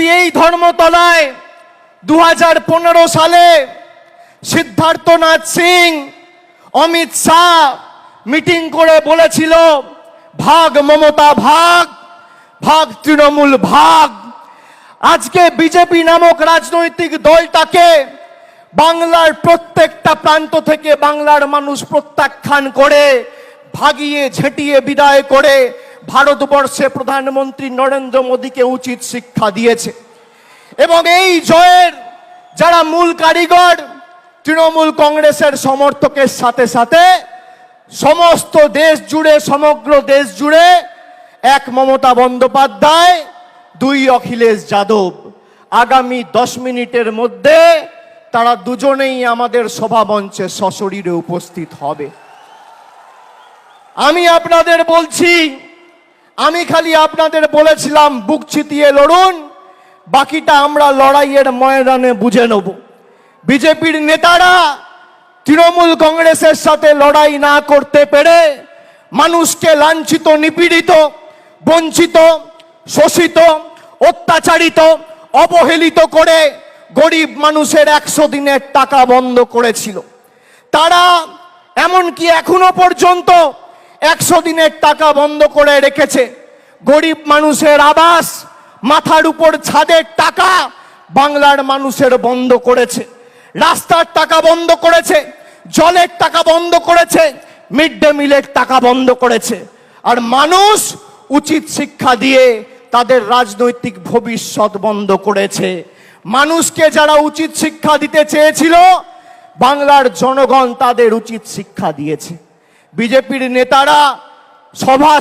BJP এই ধর্মতলায় দুহাজার পনেরো সালে সিদ্ধার্থনাথ সিং, অমিত শাহ মিটিং করে বলেছিল, ভাগ মমতা ভাগ ভাগ তৃণমূল ভাগ। আজকে বিজেপি নামক রাজনৈতিক দলটাকে বাংলার প্রত্যেকটা প্রান্ত থেকে বাংলার মানুষ প্রত্যাখ্যান করে, ভাগিয়ে ঝেঁটিয়ে বিদায় করে ভারতবর্ষে প্রধানমন্ত্রী নরেন্দ্র মোদীকে উচিত শিক্ষা দিয়েছে। এবং এই জয়ের যারা মূল কারিগর, তৃণমূল কংগ্রেসের সমর্থকের সাথে সাথে সমস্ত দেশ জুড়ে, সমগ্র দেশ জুড়ে এক মমতা বন্দ্যোপাধ্যায়, দুই অখিলেশ যাদব। আগামী দশ মিনিটের মধ্যে তারা দুজনেই আমাদের সভামঞ্চে সশরীরে উপস্থিত হবে। আমি আপনাদের বলছি আমি খালি আপনাদের বলেছিলাম, বুক চিতিয়ে লড়ুন, বাকিটা আমরা লড়াইয়ের ময়দানে বুঝে নেব। বিজেপির নেতারা তৃণমূল কংগ্রেসের সাথে লড়াই না করতে পেরে মানুষকে লাঞ্ছিত, নিপীড়িত, বঞ্চিত, শোষিত, অত্যাচারিত, অবহেলিত করে গরিব মানুষের একশো দিনের টাকা বন্ধ করেছিল। তারা এমনকি এখনও পর্যন্ত একশো দিনের টাকা বন্ধ করে রেখেছে। গরিব মানুষের আবাস, মাথার উপর ছাদের টাকা বাংলার মানুষের বন্ধ করেছে। রাস্তার টাকা বন্ধ করেছে, জলের টাকা বন্ধ করেছে, মিড ডে মিলের টাকা বন্ধ করেছে। আর মানুষ উচিত শিক্ষা দিয়ে তাদের রাজনৈতিক ভবিষ্যৎ বন্ধ করেছে। মানুষকে যারা উচিত শিক্ষা দিতে চেয়েছিল, বাংলার জনগণ তাদের উচিত শিক্ষা দিয়েছে। বিজেপির নেতারা সভা